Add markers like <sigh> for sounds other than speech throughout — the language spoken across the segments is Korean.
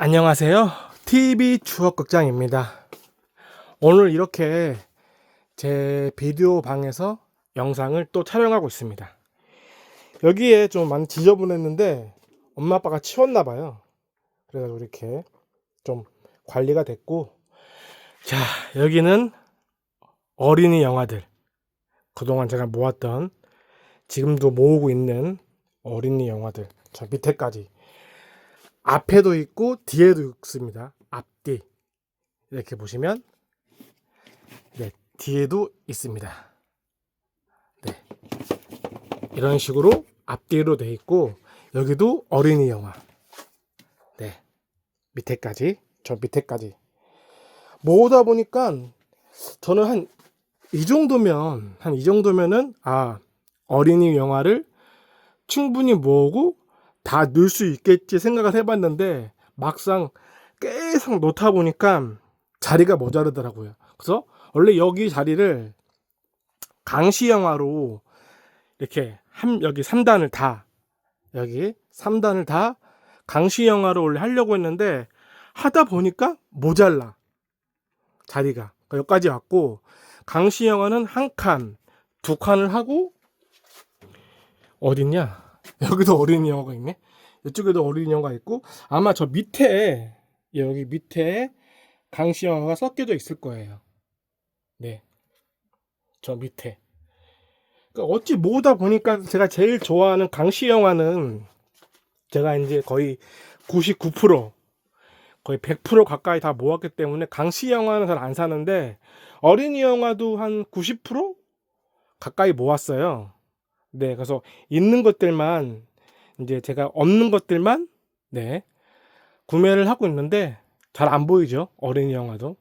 안녕하세요. TV 추억극장입니다. 오늘 이렇게 제 비디오 방에서 영상을 또 촬영하고 있습니다. 여기에 좀 많이 지저분했는데 엄마 아빠가 치웠나 봐요. 그래서 이렇게 좀 관리가 됐고 자 여기는 어린이 영화들 그동안 제가 모았던 지금도 모으고 있는 어린이 영화들 저 밑에까지 앞에도 있고 뒤에도 있습니다. 앞뒤. 이렇게 보시면 네 뒤에도 있습니다. 네. 이런 식으로 앞뒤로 돼 있고 여기도 어린이 영화. 네. 밑에까지 저 밑에까지. 모으다 보니까 저는 한 이 정도면 한 이 정도면은 아 어린이 영화를 충분히 모으고 다 넣을 수 있겠지 생각을 해봤는데 막상 계속 놓다 보니까 자리가 모자르더라고요. 그래서 원래 여기 자리를 강시 영화로 이렇게 한 여기 3단을 다 여기 3단을 다 강시 영화로 원래 하려고 했는데 하다 보니까 모자라 자리가 그러니까 여기까지 왔고 강시 영화는 한 칸, 두 칸을 하고 어딨냐? <laughs> 여기도 어린이 영화가 있네. 이쪽에도 어린이 영화가 있고 아마 저 밑에 여기 밑에 강시 영화가 섞여져 있을 거예요. 네, 저 밑에. 그러니까 어찌 모으다 보니까 제가 제일 좋아하는 강시 영화는 제가 이제 거의 99% 거의 100% 가까이 다 모았기 때문에 강시 영화는 잘 안 사는데 어린이 영화도 한 90% 가까이 모았어요. 네, 그래서 있는 것들만 이제 제가 없는 것들만 네 구매를 하고 있는데 잘 안 보이죠? 어린이 영화도.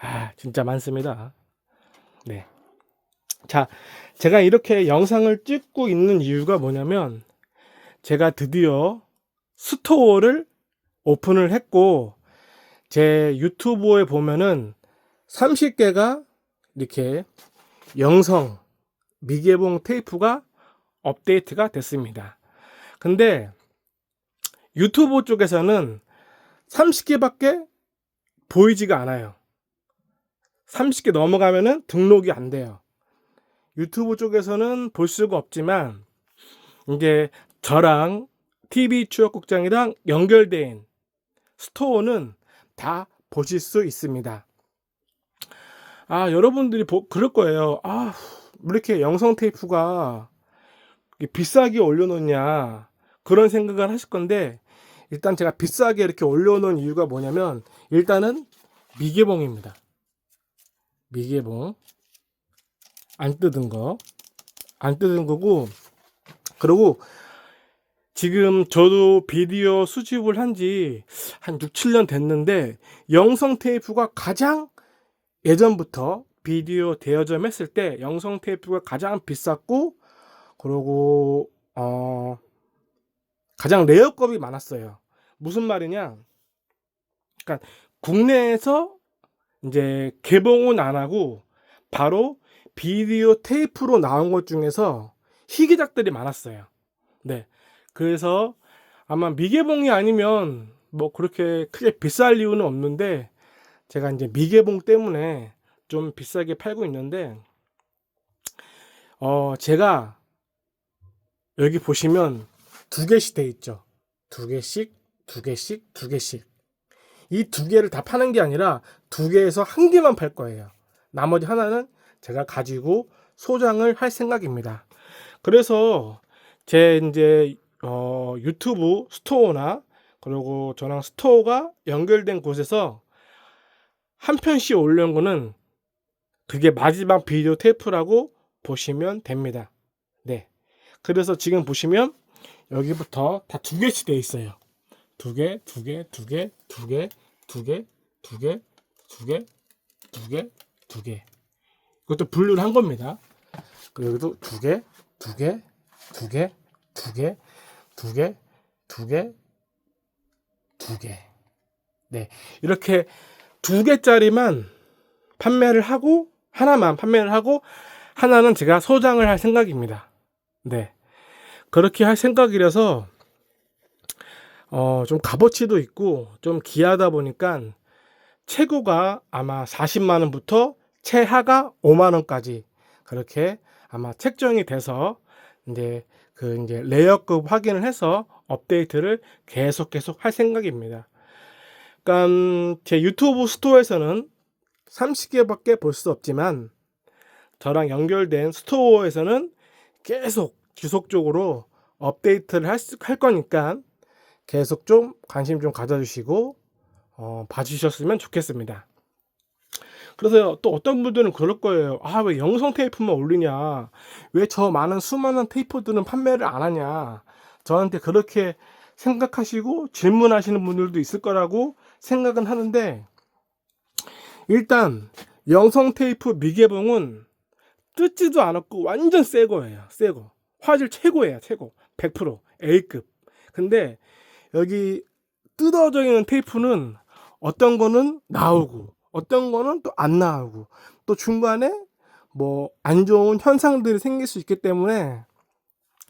아 진짜 많습니다. 네, 자 제가 이렇게 영상을 찍고 있는 이유가 뭐냐면 제가 드디어 스토어를 오픈을 했고 제 유튜브에 보면은 30개가 이렇게 영성 미개봉 테이프가 업데이트가 됐습니다. 근데 유튜브 쪽에서는 30개밖에 보이지가 않아요. 30개 넘어가면은 등록이 안 돼요. 유튜브 쪽에서는 볼 수가 없지만 이제 저랑 TV 추억국장이랑 연결된 스토어는 다 보실 수 있습니다. 아, 여러분들이 보, 그럴 거예요. 아, 왜 이렇게 영성 테이프가 비싸게 올려놓냐. 그런 생각을 하실 건데, 일단 제가 비싸게 이렇게 올려놓은 이유가 뭐냐면, 일단은 미개봉입니다. 미개봉. 안 뜯은 거. 안 뜯은 거고, 그리고 지금 저도 비디오 수집을 한 지한 6, 7년 됐는데, 영성 테이프가 가장 예전부터 비디오 대여점 했을 때 영성 테이프가 가장 비쌌고 그리고 어 가장 레어급이 많았어요. 무슨 말이냐? 그러니까 국내에서 이제 개봉은 안 하고 바로 비디오 테이프로 나온 것 중에서 희귀작들이 많았어요. 네. 그래서 아마 미개봉이 아니면 뭐 그렇게 크게 비쌀 이유는 없는데 제가 이제 미개봉 때문에 좀 비싸게 팔고 있는데 어 제가 여기 보시면 두 개씩 돼 있죠. 두 개씩, 두 개씩, 두 개씩. 이 두 개를 다 파는 게 아니라 두 개에서 한 개만 팔 거예요. 나머지 하나는 제가 가지고 소장을 할 생각입니다. 그래서 제 이제 어, 유튜브 스토어나 그리고 저랑 스토어가 연결된 곳에서 한 편씩 올려놓은 거는 그게 마지막 비디오 테이프라고 보시면 됩니다. 네. 그래서 지금 보시면 여기부터 다 두 개씩 돼 있어요. 두 개, 두 개, 두 개, 두 개, 두 개, 두 개, 두 개, 두 개, 두 개. 이것도 분류를 한 겁니다. 여기도 두 개, 두 개, 두 개, 두 개, 두 개, 두 개, 두 개. 네. 이렇게 두 개짜리만 판매를 하고 하나만 판매를 하고 하나는 제가 소장을 할 생각입니다. 네. 그렇게 할 생각이라서 어, 좀 값어치도 있고 좀 귀하다 보니까 최고가 아마 40만 원부터 최하가 5만 원까지 그렇게 아마 책정이 돼서 이제 그 이제 레이어급 확인을 해서 업데이트를 계속 계속 할 생각입니다. 그러니까 제 유튜브 스토어에서는 30개밖에 볼 수 없지만 저랑 연결된 스토어에서는 계속 지속적으로 업데이트를 할, 수, 할 거니까 계속 좀 관심 좀 가져주시고 어, 봐주셨으면 좋겠습니다. 그래서 또 어떤 분들은 그럴 거예요. 아, 왜 영성 테이프만 올리냐? 왜 저 많은 수많은 테이프들은 판매를 안 하냐? 저한테 그렇게 생각하시고 질문하시는 분들도 있을 거라고 생각은 하는데, 일단, 영성 테이프 미개봉은 뜯지도 않았고 완전 새 거예요. 새 거. 화질 최고예요. 최고. 100% A급. 근데 여기 뜯어져 있는 테이프는 어떤 거는 나오고 어떤 거는 또 안 나오고 또 중간에 뭐 안 좋은 현상들이 생길 수 있기 때문에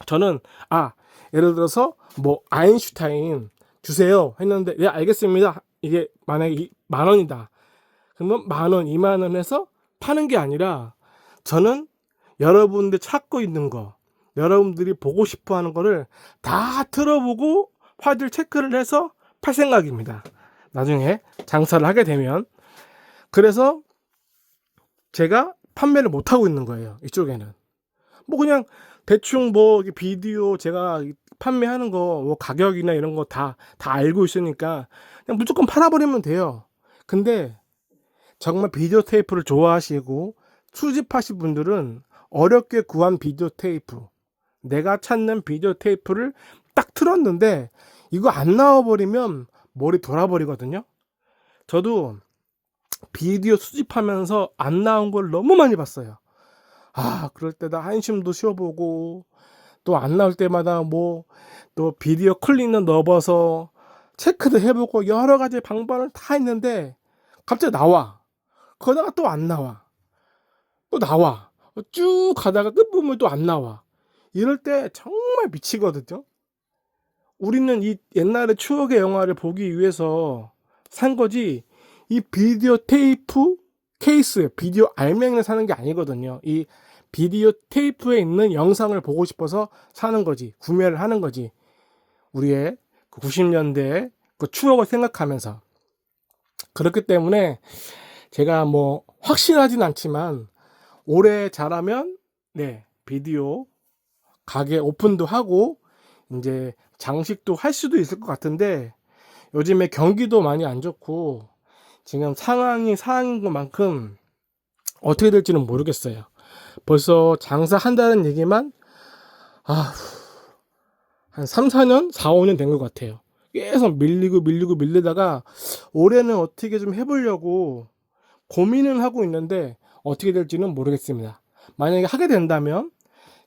저는 아 예를 들어서 뭐 아인슈타인 주세요 했는데 네 알겠습니다 이게 만약에 만 원이다 그러면 만 원, 이만 원 해서 파는 게 아니라 저는 여러분들 찾고 있는 거 여러분들이 보고 싶어 하는 거를 다 틀어보고 화질 체크를 해서 팔 생각입니다. 나중에 장사를 하게 되면. 그래서 제가 판매를 못하고 있는 거예요. 이쪽에는. 뭐 그냥 대충 뭐 비디오 제가 판매하는 거 뭐 가격이나 이런 거 다, 다 알고 있으니까 그냥 무조건 팔아버리면 돼요. 근데 정말 비디오 테이프를 좋아하시고 수집하신 분들은 어렵게 구한 비디오 테이프, 내가 찾는 비디오 테이프를 딱 틀었는데 이거 안 나와버리면 머리 돌아버리거든요. 저도 비디오 수집하면서 안 나온 걸 너무 많이 봤어요. 아, 그럴 때다 한심도 쉬어보고 또 안 나올 때마다 뭐 또 비디오 클리너 넣어서 체크도 해보고 여러 가지 방법을 다 했는데 갑자기 나와. 그러다가 또 안 나와. 또 나와. 쭉 가다가 끝부분 또 안 나와. 이럴 때 정말 미치거든요. 우리는 이 옛날의 추억의 영화를 보기 위해서 산 거지 이 비디오 테이프 케이스, 비디오 알맹이를 사는 게 아니거든요. 이 비디오 테이프에 있는 영상을 보고 싶어서 사는 거지. 구매를 하는 거지. 우리의 90년대 그 추억을 생각하면서. 그렇기 때문에 제가 뭐 확신하진 않지만 올해 잘하면 네, 비디오 가게 오픈도 하고 이제 장식도 할 수도 있을 것 같은데 요즘에 경기도 많이 안 좋고 지금 상황이 상황인 것만큼 어떻게 될지는 모르겠어요. 벌써 장사한다는 얘기만 아, 한 3, 4년, 4, 5년 된 것 같아요. 계속 밀리고 밀리고 밀리다가 올해는 어떻게 좀 해보려고 고민을 하고 있는데 어떻게 될지는 모르겠습니다. 만약에 하게 된다면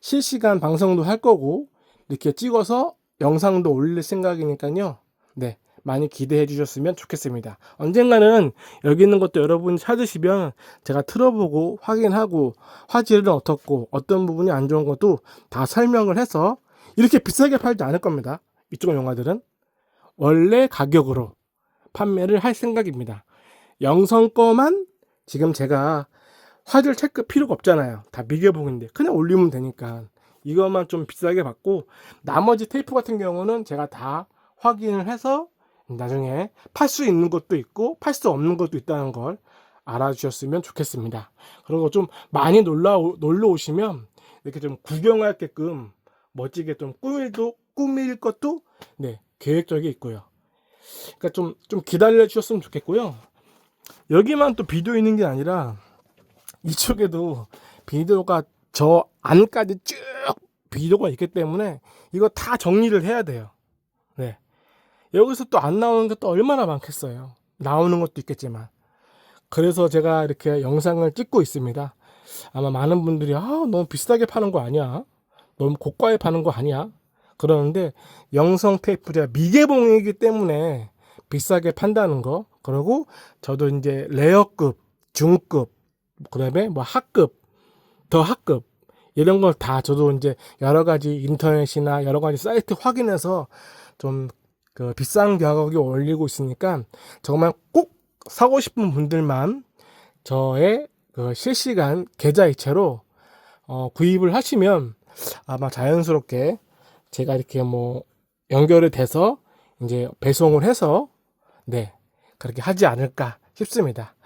실시간 방송도 할 거고 이렇게 찍어서 영상도 올릴 생각이니까요. 네. 많이 기대해 주셨으면 좋겠습니다. 언젠가는 여기 있는 것도 여러분 찾으시면 제가 틀어보고 확인하고 화질은 어떻고 어떤 부분이 안 좋은 것도 다 설명을 해서 이렇게 비싸게 팔지 않을 겁니다. 이쪽 영화들은 원래 가격으로 판매를 할 생각입니다. 영성 거만 지금 제가 화질 체크 필요가 없잖아요. 다 미개봉인데 그냥 올리면 되니까 이것만 좀 비싸게 받고 나머지 테이프 같은 경우는 제가 다 확인을 해서 나중에 팔 수 있는 것도 있고 팔 수 없는 것도 있다는 걸 알아주셨으면 좋겠습니다. 그리고 좀 많이 놀러 놀러 오시면 이렇게 좀 구경할게끔 멋지게 좀 꾸밀도 꾸밀 것도 네 계획적이 있고요. 그러니까 좀 좀 기다려 주셨으면 좋겠고요. 여기만 또 비디오 있는 게 아니라 이쪽에도 비디오가 저 안까지 쭉 비디오가 있기 때문에 이거 다 정리를 해야 돼요. 네. 여기서 또 안 나오는 게 또 얼마나 많겠어요. 나오는 것도 있겠지만. 그래서 제가 이렇게 영상을 찍고 있습니다. 아마 많은 분들이 아, 너무 비싸게 파는 거 아니야? 너무 고가에 파는 거 아니야? 그러는데 영성 테이프가 미개봉이기 때문에 비싸게 판다는 거. 그리고 저도 이제 레어급, 중급, 그다음에 뭐 하급, 더 하급 이런 걸 다 저도 이제 여러 가지 인터넷이나 여러 가지 사이트 확인해서 좀 그 비싼 가격에 올리고 있으니까 정말 꼭 사고 싶은 분들만 저의 그 실시간 계좌 이체로 어, 구입을 하시면 아마 자연스럽게 제가 이렇게 뭐 연결이 돼서 이제 배송을 해서 네 그렇게 하지 않을까 싶습니다.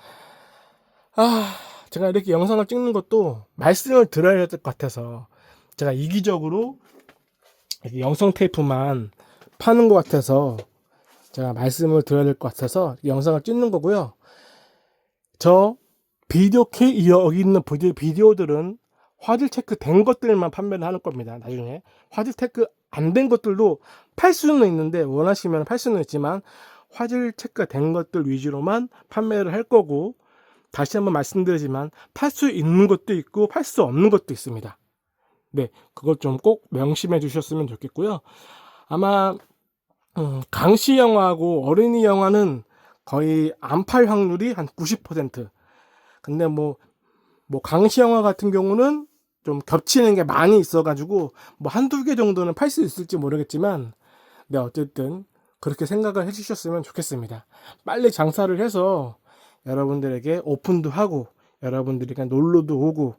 아 제가 이렇게 영상을 찍는 것도 말씀을 드려야 될 것 같아서 제가 이기적으로 영상 테이프만 파는 것 같아서 제가 말씀을 드려야 될 것 같아서 영상을 찍는 거고요. 저 비디오 K 여기 있는 비디오, 비디오들은 화질 체크 된 것들만 판매를 하는 겁니다. 나중에 화질 체크 안 된 것들도 팔 수는 있는데 원하시면 팔 수는 있지만 화질 체크가 된 것들 위주로만 판매를 할 거고 다시 한번 말씀드리지만 팔 수 있는 것도 있고 팔 수 없는 것도 있습니다. 네, 그것 좀꼭 명심해 주셨으면 좋겠고요. 아마 음, 강시 영화하고 어린이 영화는 거의 안 팔 확률이 한 90%. 근데 뭐, 뭐 강시 영화 같은 경우는 좀 겹치는 게 많이 있어가지고 뭐 한두 개 정도는 팔 수 있을지 모르겠지만, 네, 어쨌든 그렇게 생각을 해주셨으면 좋겠습니다. 빨리 장사를 해서 여러분들에게 오픈도 하고, 여러분들이 그냥 놀러도 오고,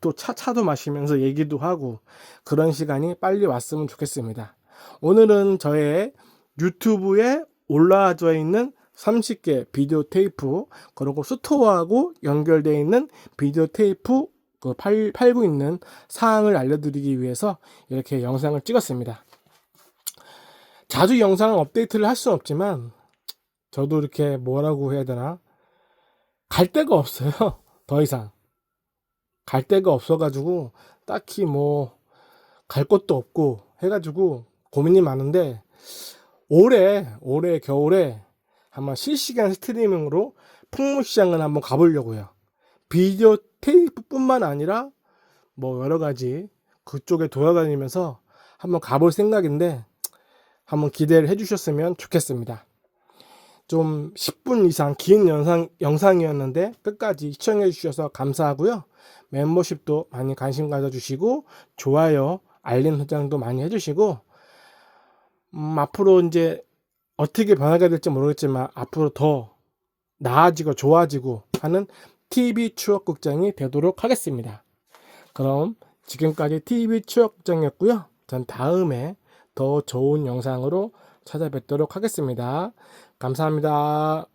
또 차, 차도 마시면서 얘기도 하고, 그런 시간이 빨리 왔으면 좋겠습니다. 오늘은 저의 유튜브에 올라져 있는 30개 비디오 테이프 그리고 스토어하고 연결되어 있는 비디오 테이프 그 팔, 팔고 있는 사항을 알려드리기 위해서 이렇게 영상을 찍었습니다. 자주 영상 업데이트를 할 수는 없지만 저도 이렇게 뭐라고 해야 되나 갈 데가 없어요. <laughs> 더 이상 갈 데가 없어가지고 딱히 뭐 갈 곳도 없고 해가지고 고민이 많은데 올해 올해 겨울에 한번 실시간 스트리밍으로 풍물시장을 한번 가보려고요. 비디오 테이프뿐만 아니라 뭐 여러 가지 그쪽에 돌아다니면서 한번 가볼 생각인데 한번 기대를 해주셨으면 좋겠습니다. 좀 10분 이상 긴 영상, 영상이었는데 끝까지 시청해 주셔서 감사하고요. 멤버십도 많이 관심 가져주시고 좋아요, 알림 설정도 많이 해주시고 음, 앞으로 이제 어떻게 변하게 될지 모르겠지만 앞으로 더 나아지고 좋아지고 하는 TV 추억극장이 되도록 하겠습니다. 그럼 지금까지 TV 추억극장이었고요. 전 다음에 더 좋은 영상으로 찾아뵙도록 하겠습니다. 감사합니다.